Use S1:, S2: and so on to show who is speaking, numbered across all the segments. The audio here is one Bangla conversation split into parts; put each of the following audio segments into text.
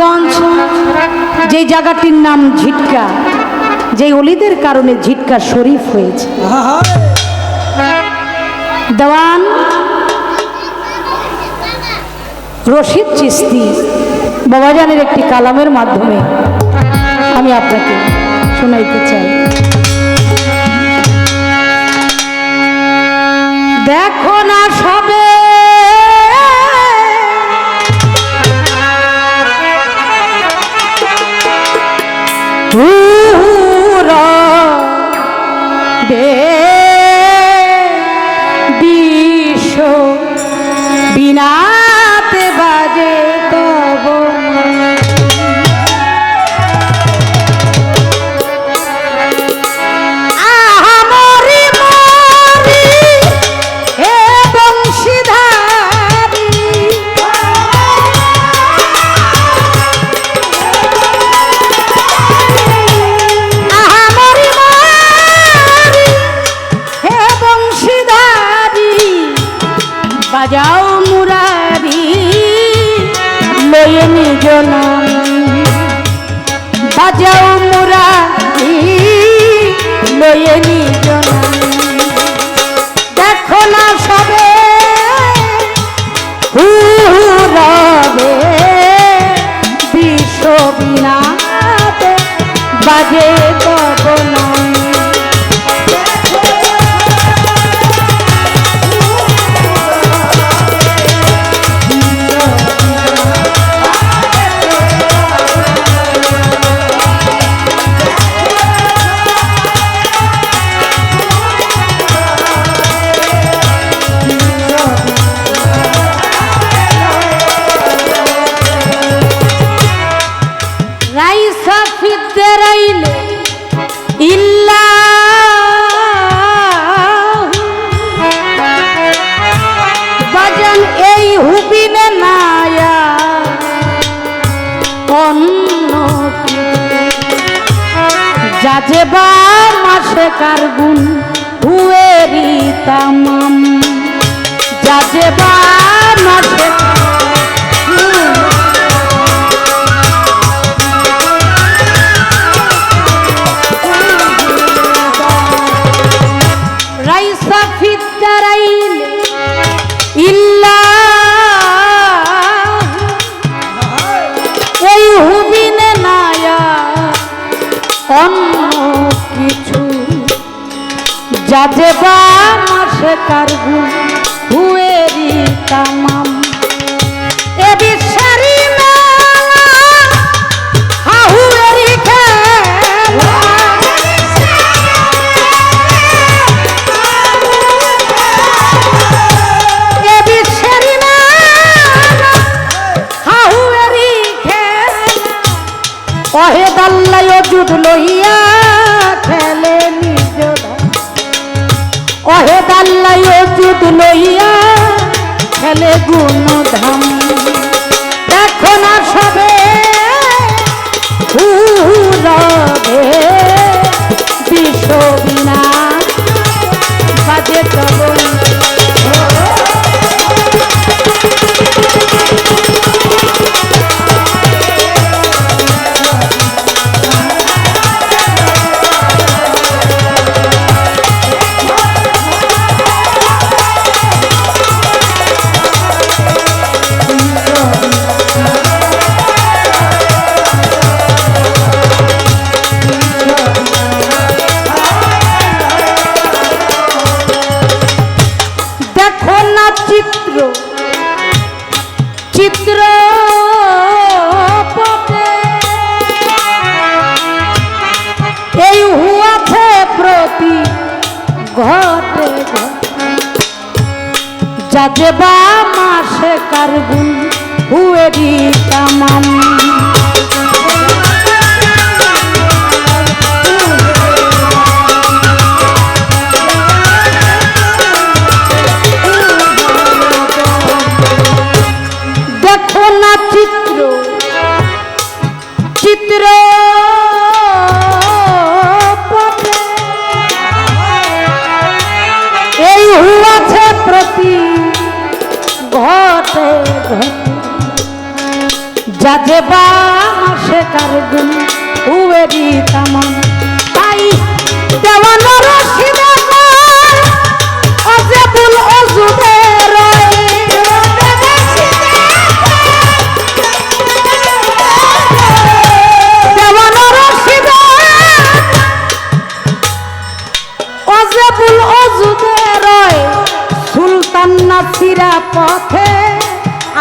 S1: রানীগঞ্জ যে জায়গাটির নাম ঝিটকা যে অলিদের কারণে ঝিটকা শরীফ হয়েছে। দেওয়ান রশিদ চিস্তি, বাবাজানের একটি কালামের মাধ্যমে আমি আপনাকে শোনাইতে চাই। দেখো না সবে বিনাতে যাজে বা মাসে কারগুন হুয়েরি তামাম। যাজে বা মাসে যাজে বা মাসে কারগু হুয়েরি তামাম এ বিশ্বেরি মেলা হাহুয়েরি খেলা এ বিশ্বের হাহুয়েরি খেলা। অহে দাল্লাই যুদ লইয়া দাল্লাই যুদ লইয়া খেলে গুণ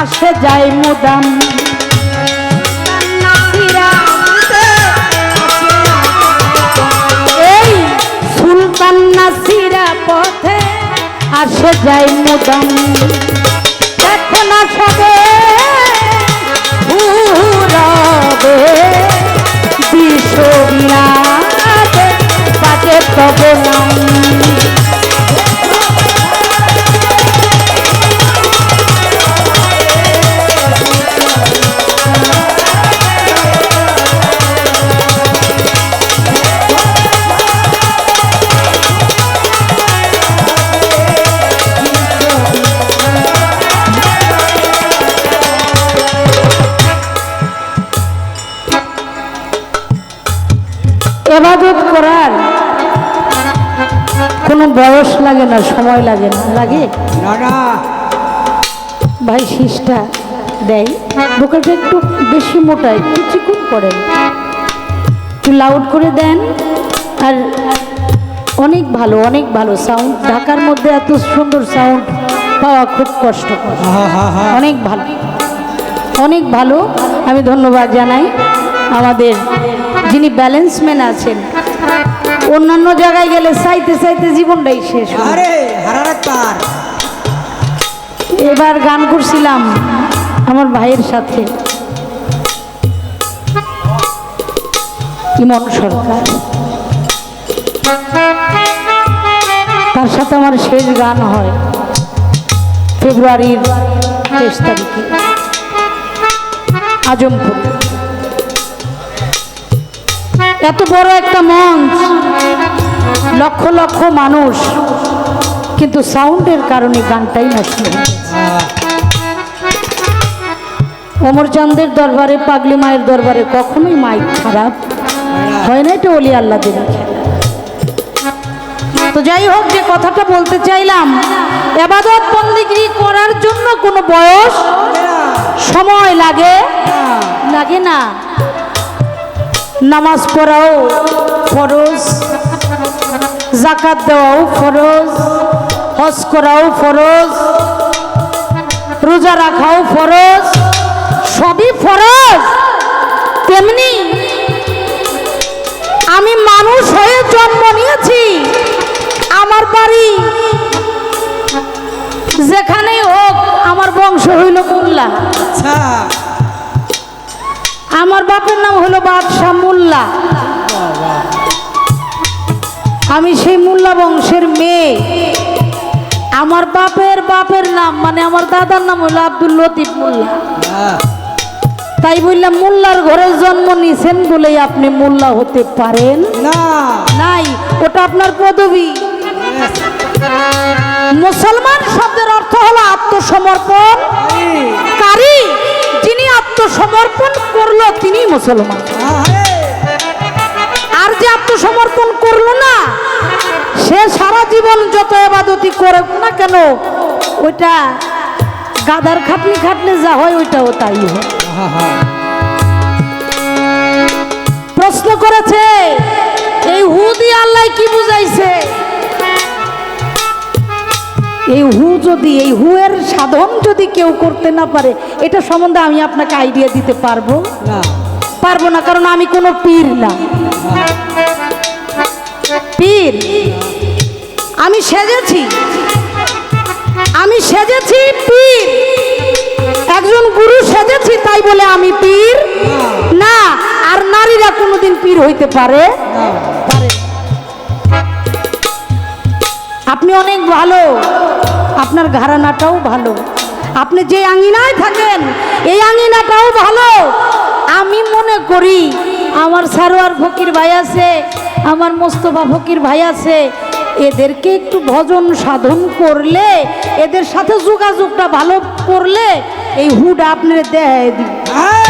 S1: আসে যায় মুদাম। এই সুলতান নাসিরা পথে আসে যায় মুদাম। দেখো না সবে ঘুরবে বিশ্ববিলাতে বাজে তব এবাদত করার কোনো বয়স লাগে না সময় লাগে না? লাগে? ভাই শীষটা দেয়। বোকালটা একটু বেশি মোটা একটু চিকুন করেন। একটু লাউড করে দেন। আর অনেক ভালো অনেক ভালো সাউন্ড ঢাকার মধ্যে এত সুন্দর সাউন্ড পাওয়া খুব কষ্টকর। অনেক ভালো। অনেক ভালো। আমি ধন্যবাদ জানাই আমাদের যিনি ব্যালেন্সম্যান আছেন অন্যান্য জায়গায় গেলে চাইতে চাইতে জীবনটাই শেষ এবার গান করছিলাম আমার ভাইয়ের সাথে। ইমন সরকার। তার সাথে আমার শেষ গান হয় ফেব্রুয়ারির তেইশ তারিখে। আজমপুর। এত বড় একটা মঞ্চ, লক্ষ লক্ষ মানুষ, কিন্তু সাউন্ডের কারণে গানটাই নষ্ট গেছে। অমরচাঁদের দরবারে, পাগলি মায়ের দরবারে কখনোই মাইক খারাপ হয় না, এটা অলি আল্লাদের তো যাই হোক, যে কথাটা বলতে চাইলাম, এবাদত বন্দিগিরি করার জন্য কোনো বয়স, সময় লাগে? লাগে না। নামাজ পড়াও ফরজ জাকাত দেওয়াও ফরজ, হজ করাও ফরজ, রোজা রাখাও ফরজ, সবই ফরজ। তেমনি আমি মানুষ হয়ে জন্ম নিয়েছি। আমার বাড়ি যেখানেই হোক, আমার বংশ হইল মোল্লা আমার বাপের নাম হলো বাদশাহ মোল্লা। আমি সেই মোল্লা বংশের মেয়ে। আমার বাপের বাপের নাম মানে আমার দাদার নাম হলো আব্দুল লতিফ মোল্লা। তাই বললাম মোল্লার ঘরে জন্ম নিছেন বলেই আপনি মোল্লা হতে পারেন?
S2: না।
S1: নাই ওটা আপনার পদবী। মুসলমান শব্দের অর্থ হলো আত্মসমর্পণ। কারি। আত্মসমর্পণ করল তিনি মুসলমান
S2: আর
S1: যে আত্মসমর্পণ করল না, সে সারা জীবন যত এবাদতি করে না কেন, ওইটা গাদার খাটনি খাটলে যা হয় ওইটাও তাই। প্রশ্ন করেছে, এই হুদি আল্লাহ কি বুঝাইছে এই হু যদি এই হু এর সাধন যদি কেউ করতে না পারে এটা সম্বন্ধে আমি আপনাকে আইডিয়া দিতে পারব?
S2: না।
S1: পারব না কারণ আমি কোনো পীর না। পীর আমি সেজেছি। আমি সেজেছি পীর। একজন গুরু সেজেছি তাই বলে আমি পীর? না। আর নারীরা কোনোদিন পীর হইতে পারে পারে? না। আপনি অনেক ভালো। আপনার ঘরানাটাও ভালো। আপনি যে আঙিনায় থাকেন এই আঙিনাটাও ভালো। আমি মনে করি আমার সারোয়ার ফকির ভাই আছে আমার মোস্তফা ফকির ভাই আছে এদেরকে একটু ভজন সাধন করলে এদের সাথে যোগাযোগটা ভালো করলে এই হুড আপনার দেয় দিই
S2: হ্যাঁ।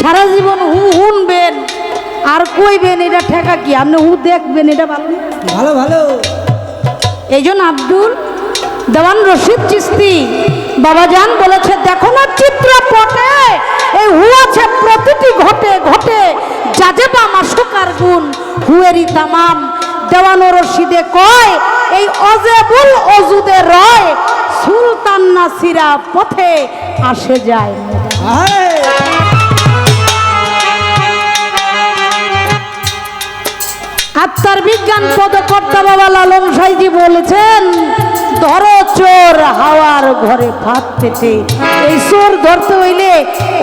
S1: সারা জীবন হু হুনবেন। আর কইবেন এটা ঠেকা কি? আপনি হু দেখবেন এটা ভালো
S2: ভালো ভালো।
S1: এই জন্য আব্দুল দেওয়ান রশিদ চিস্তি বাবাজান বলেছে দেখো না চিত্রপটে এই হু আছে প্রতিটি ঘটে ঘটে। যাজে বা মাসুকার গুণ হুয়েরি তামাম। দেওয়ান রশিদে কয় এই অজেবুল অজুদে রয় সুলতান নাসিরা পথে আসে যায় আত্মার বিজ্ঞান পদকর্তা বাবা লালন সাইজি বলেছেন ধরো চোর হাওয়ার ঘরে ভাত পেতে। এই চোর ধরতে হইলে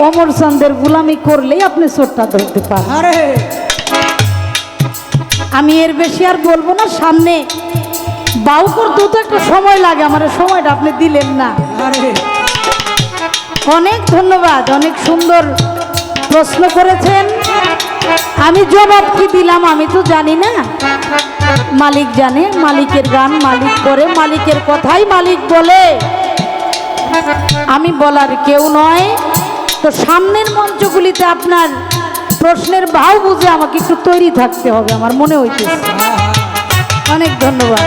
S1: অমর চন্দের গুলামি করলেই আপনি চোরটা ধরতে পারেন।
S2: আরে।
S1: আমি এর বেশি আর বলব না সামনে বাউ করতেও তো একটা সময় লাগে আমার সময়টা আপনি দিলেন না।
S2: আরে।
S1: অনেক ধন্যবাদ অনেক সুন্দর প্রশ্ন করেছেন। আমি জবাব কি দিলাম আমি তো জানি না। মালিক জানে, মালিকের গান মালিক করে, মালিকের কথাই মালিক বলে। আমি বলার কেউ নয়। তো সামনের মঞ্চগুলিতে আপনার প্রশ্নের ভাও বুঝে আমাকে একটু তৈরি থাকতে হবে, আমার মনে হইতেছে। অনেক ধন্যবাদ।